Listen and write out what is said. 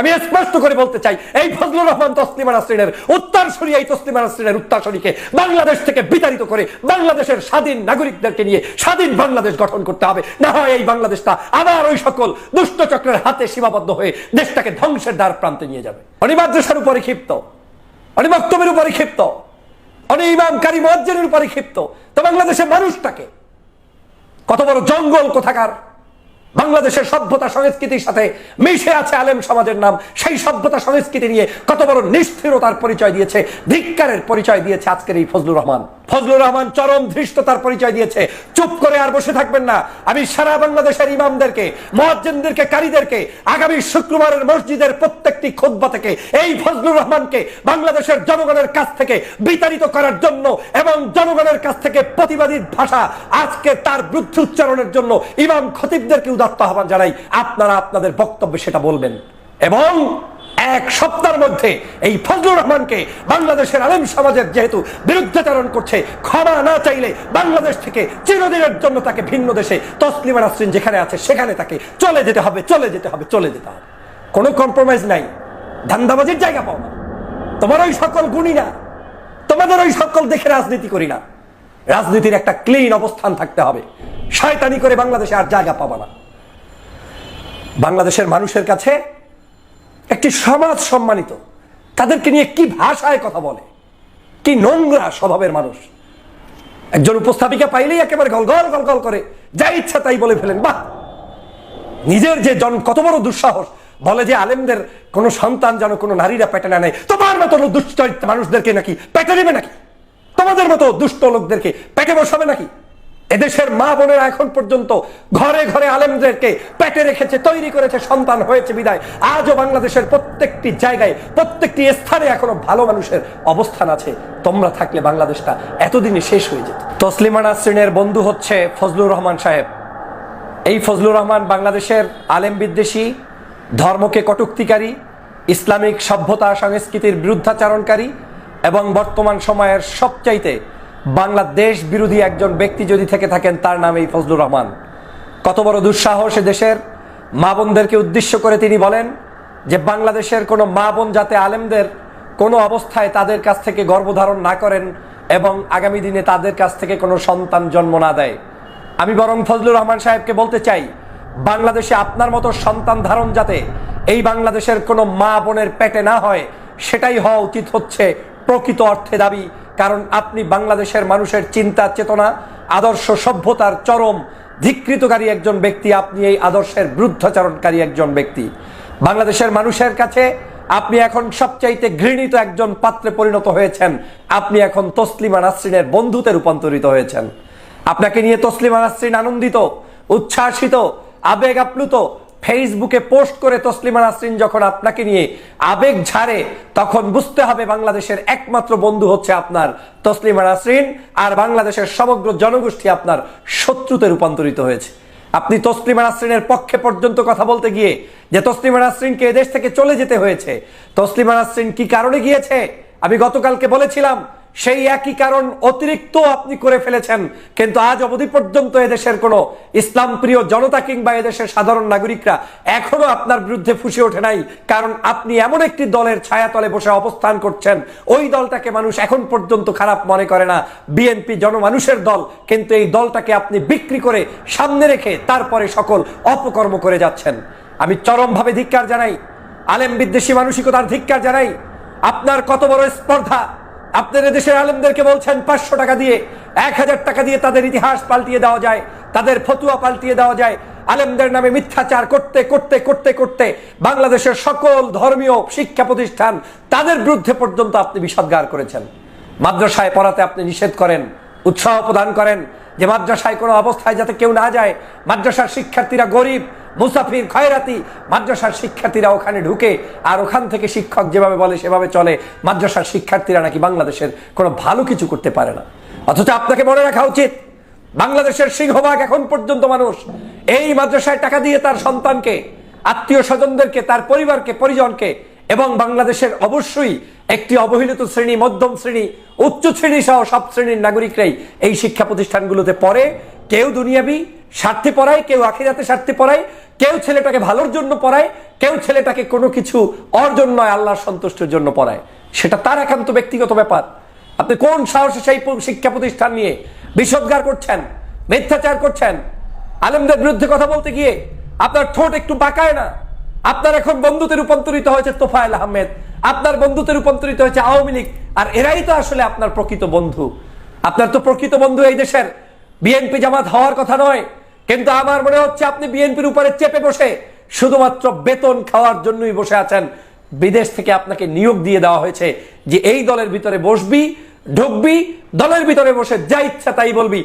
আমি স্পষ্ট করে বলতে চাই, এই ফজলুর রহমান তসলিমা নাসরিনের উত্তরসূরি এই তসলিমা নাসরিনের উত্তরসূরিকে বাংলাদেশ থেকে বিতাড়িত করে বাংলাদেশের স্বাধীন নাগরিকদেরকে নিয়ে স্বাধীন বাংলাদেশ গঠন করতে হবে। না হয় এই বাংলাদেশটা আবার ওই সকল দুষ্ট চক্রের হাতে সীমাবদ্ধ হয়ে দেশটাকে ধ্বংসের দ্বার প্রান্তে নিয়ে যাবে। অনিবার্যসার উপরে ক্ষিপ্ত অনিবক্তব্যের উপরে ক্ষিপ্ত অনি ইমাম উপরে ক্ষিপ্ত। তো বাংলাদেশের মানুষটাকে কত বড় জঙ্গল কোথাকার বাংলাদেশের সভ্যতা সংস্কৃতির সাথে মিশে আছে আলেম সমাজের নাম। সেই সভ্যতা সংস্কৃতি নিয়ে কত বড় নিষ্ঠিরতার পরিচয় দিয়েছে, ধিক্কারের পরিচয় দিয়েছে আজকের এই ফজলুর রহমান। ফজলুর রহমান চরম ধৃষ্টতার পরিচয় দিয়েছে। চুপ করে আর বসে থাকবেন না। আমি সারা বাংলাদেশের ইমামদেরকে মহাজ্জিনদেরকে কারীদেরকে আগামী শুক্রবারের মসজিদের প্রত্যেকটি খোদ্া থেকে, এই ফজলুর রহমানকে বাংলাদেশের জনগণের কাছ থেকে বিতাড়িত করার জন্য এবং জনগণের কাছ থেকে প্রতিবাদী ভাষা আজকে তার বিরুদ্ধে উচ্চারণের জন্য ইমাম খতিবদেরকে উদাত্ত আহ্বান জানাই, আপনারা আপনাদের বক্তব্যে সেটা বলবেন। এবং এক সপ্তাহের মধ্যে এই ফজলুর রহমানকে বাংলাদেশের আলেম সমাজের যেহেতু বিরুদ্ধাচরণ করছে, ক্ষমা না চাইলে বাংলাদেশ থেকে চিরদিনের জন্য তাকে ভিন্ন দেশে তসলিমা নাসরিন যেখানে আছে সেখানে তাকে চলে যেতে হবে, চলে যেতে হবে, চলে যেতে হবে। কোনো কম্প্রোমাইজ নাই। ধান্দাবাজির জায়গা পাও না। তোমার ওই সকল গুণী না। তোমাদের ওই সকল দেখে রাজনীতি করি না। রাজনীতির একটা ক্লিন অবস্থান থাকতে হবে। শয়তানি করে বাংলাদেশে আর জায়গা পাবা না। বাংলাদেশের মানুষের কাছে একটি সমাজ সম্মানিত, তাদেরকে নিয়ে কি ভাষায় কথা বলে, কি নোংরা স্বভাবের মানুষ। একজন উপস্থাপিকা পাইলেই একেবারে গল গল গল গল করে, যা ইচ্ছা তাই বলে ফেলেন, বাহ! নিজের যে জন, কত বড় দুঃসাহস, বলে যে আলেমদের কোন সন্তান যেন কোনো নারীরা পেটে না নেয় তোমার মতো দুশ্চরিত্র মানুষদেরকে নাকি পেটে নেবে নাকি? তোমাদের মতো দুষ্ট লোকদেরকে পেটে বসাবে নাকি? এদেশের মা বোনেরা এখন পর্যন্ত ঘরে ঘরে আলেমদেরকে পেটে রেখেছে, তৈরি করেছে, সন্তান হয়েছে বিদায়। আজও বাংলাদেশের প্রত্যেকটি জায়গায়, প্রত্যেকটি স্থানে এখনও ভালো মানুষের অবস্থান আছে। তোমরা থাকলে বাংলাদেশটা এতদিনে শেষ হয়ে যেত। তসলিমা নাসরিনের বন্ধু হচ্ছে ফজলুর রহমান সাহেব। এই ফজলুর রহমান বাংলাদেশের আলেম বিদ্বেষী, ধর্মকে কটুক্তিকারী, ইসলামিক সভ্যতা, সংস্কৃতির বিরুদ্ধাচারণকারী এবং বর্তমান সময়ের সবচাইতে বাংলাদেশ বিরোধী একজন ব্যক্তি যদি থেকে থাকেন, তার নাম এই ফজলুর রহমান। কত বড় দুঃসাহস দেশের মা বোনদেরকে উদ্দেশ্য করে তিনি বলেন যে, বাংলাদেশের কোনো মা বোন যাতে আলেমদের কোনো অবস্থায় তাদের কাছ থেকে গর্ভধারণ না করেন এবং আগামী দিনে তাদের কাছ থেকে কোনো সন্তান জন্ম না দেয়। আমি বরং ফজলুর রহমান সাহেবকে বলতে চাই, বাংলাদেশে আপনার মতো সন্তান ধারণ যাতে এই বাংলাদেশের কোনো মা বোনের পেটে না হয়, সেটাই হওয়া উচিত হচ্ছে প্রকৃত অর্থে দাবি কারণ আপনি বাংলাদেশের মানুষের চিন্তা, চেতনা, আদর্শ, সভ্যতার চরম ধিকৃতকারী একজন ব্যক্তি, আপনি এই আদর্শের বিরুদ্ধাচরণকারী একজন ব্যক্তি। বাংলাদেশের মানুষের কাছে আপনি এখন সবচাইতে ঘৃণিত একজন পাত্রে পরিণত হয়েছেন। আপনি এখন তসলিমা নাসরিনের বন্ধুতে রূপান্তরিত হয়েছেন। আপনাকে নিয়ে তসলিমা নাসরিন আনন্দিত, উচ্ছ্বাসিত আবেগ আপ্লুত ফেসবুকে পোস্ট করে তসলিমা নাসরিন যখন আপনাকে নিয়ে আবেগ ঝাড়ে, তখন বুঝতে হবে বাংলাদেশের একমাত্র বন্ধু হচ্ছে আপনার তসলিমা নাসরিন, আর বাংলাদেশের সমগ্র জনগোষ্ঠী আপনার শত্রুতে রূপান্তরিত হয়েছে। আপনি তসলিমা নাসরিনের পক্ষে পর্যন্ত কথা বলতে গিয়ে যে তসলিমা নাসরিনকে এদেশ থেকে চলে যেতে হয়েছে, তসলিমা নাসরিন কি কারণে গিয়েছে? আমি গতকালকে বলেছিলাম সেই একই কারণ অতিরিক্ত আপনি করে ফেলেছেন। কিন্তু আজ অবধি পর্যন্ত এদেশের কোন ইসলাম প্রিয় জনতা কিংবা এদেশের সাধারণ নাগরিকরা এখনও আপনার বিরুদ্ধে ফুসে ওঠে নাই। কারণ আপনি এমন একটি দলের ছায়াতলে বসে অবস্থান করছেন, ওই দলটাকে মানুষ এখন পর্যন্ত খারাপ মনে করে না। বিএনপি জনমানুষের দল, কিন্তু এই দলটাকে আপনি বিক্রি করে সামনে রেখে তারপরে সকল অপকর্ম করে যাচ্ছেন। আমি চরমভাবে ধিক্কার জানাই, আলেম বিদ্বেষী মানসিকতার ধিক্কার জানাই, আপনার কত বড় স্পর্ধা আপনার দেশের আলেমদেরকে বলছেন, পাঁচশো টাকা দিয়ে, এক হাজার টাকা দিয়ে তাদের ইতিহাস পাল্টিয়ে দেওয়া যায়, তাদের ফতুয়া পাল্টিয়ে দেওয়া যায়। আলেমদের নামে মিথ্যাচার করতে করতে করতে করতে বাংলাদেশের সকল ধর্মীয় শিক্ষা প্রতিষ্ঠান তাদের বিরুদ্ধে পর্যন্ত আপনি বিষদগার করেছেন। মাদ্রাসায় পড়াতে আপনি নিষেধ করেন উৎসাহ প্রদান করেন যে মাদ্রাসায় কোনো অবস্থায় যাতে কেউ না যায়, মাদ্রাসার শিক্ষার্থীরা গরিব, মুসাফির, খয়রাতি, মাদ্রাসার শিক্ষার্থীরা ওখানে ঢুকে আর ওখান থেকে শিক্ষক যেভাবে বলে সেভাবে চলে, মাদ্রাসার শিক্ষার্থীরা নাকি বাংলাদেশের কোনো ভালো কিছু করতে পারে না। অথচ আপনাকে মনে রাখা উচিত, বাংলাদেশের সিংহভাগ এখন পর্যন্ত মানুষ এই মাদ্রাসায় টাকা দিয়ে তার সন্তানকে, আত্মীয় স্বজনদেরকে, তার পরিবারকে, পরিজনকে এবং বাংলাদেশের অবশ্যই একটি অবহেলিত শ্রেণি, মধ্যম শ্রেণি, উচ্চ শ্রেণি সহ সব শ্রেণির নাগরিকরাই এই শিক্ষা প্রতিষ্ঠানগুলোতে পড়ে। কেউ দুনিয়াবি স্বার্থে পড়ায়, কেউ আখিরাতে স্বার্থে পড়ায়, কেউ ছেলেটাকে ভালোর জন্য পড়ায়, কেউ ছেলেটাকে কোনো কিছু অর্জন নয়, আল্লাহর সন্তুষ্টের জন্য পড়ায়। সেটা তার একান্ত ব্যক্তিগত ব্যাপার। আপনি কোন সাহসে সেই শিক্ষা প্রতিষ্ঠান নিয়ে বিষোদ্গার করছেন, মিথ্যাচার করছেন? আলেমদের বিরুদ্ধে কথা বলতে গিয়ে আপনার ঠোঁট একটু বাঁকায় না? আপনার এখন বন্ধুতে রূপান্তরিত হয়েছে তোফায়েল আহমেদ, আপনার বন্ধুতে রূপান্তরিত হয়েছে আওয়ামী লীগ, আর এরাই তো আসলে আপনার প্রকৃত বন্ধু। আপনার তো প্রকৃত বন্ধু এই দেশের। বিএনপি জামাত হওয়ার কথা নয়, কিন্তু আমার মনে হচ্ছে আপনি বিএনপির উপরে চেপে বসে শুধুমাত্র বেতন খাওয়ার জন্যই বসে আছেন। বিদেশ থেকে আপনাকে নিয়োগ দিয়ে দেওয়া হয়েছে যে এই দলের ভিতরে বসবি, ঢুকবি, দলের ভিতরে বসে যা ইচ্ছা তাই বলবি।